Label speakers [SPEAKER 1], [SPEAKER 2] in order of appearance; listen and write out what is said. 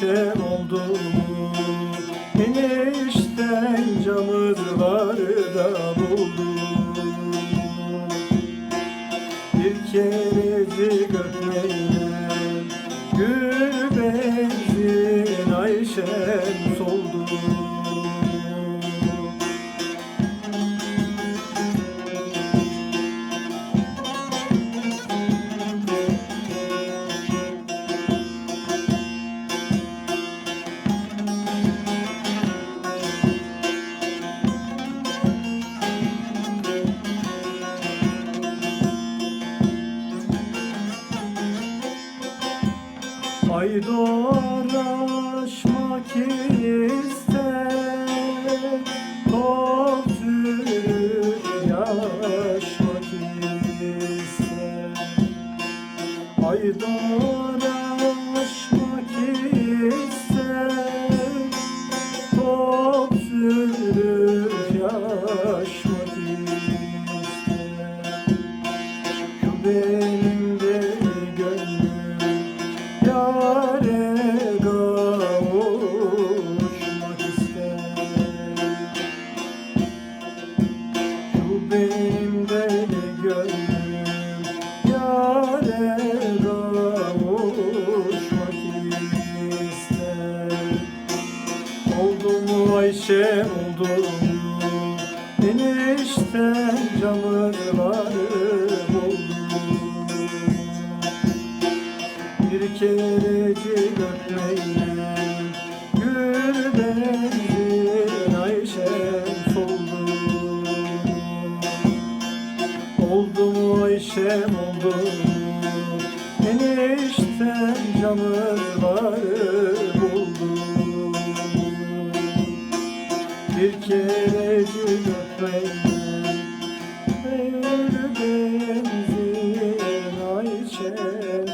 [SPEAKER 1] mu Ayşem oldu mu? Enişten camızlarda buldu. Bir kerecik öpmeyle Ay doğar aşmak ister sürür yaşmak ister. Ay doğar aşmak ister sürür yaşmak ister. Şu mu Ayşe oldu mu Enişten camırlarım oldu Bir kerecik öpmeyle Gül benzin Ayşem soldu Oldu mu Ayşem oldu bir kere öpmeden Eğer benzin ay çen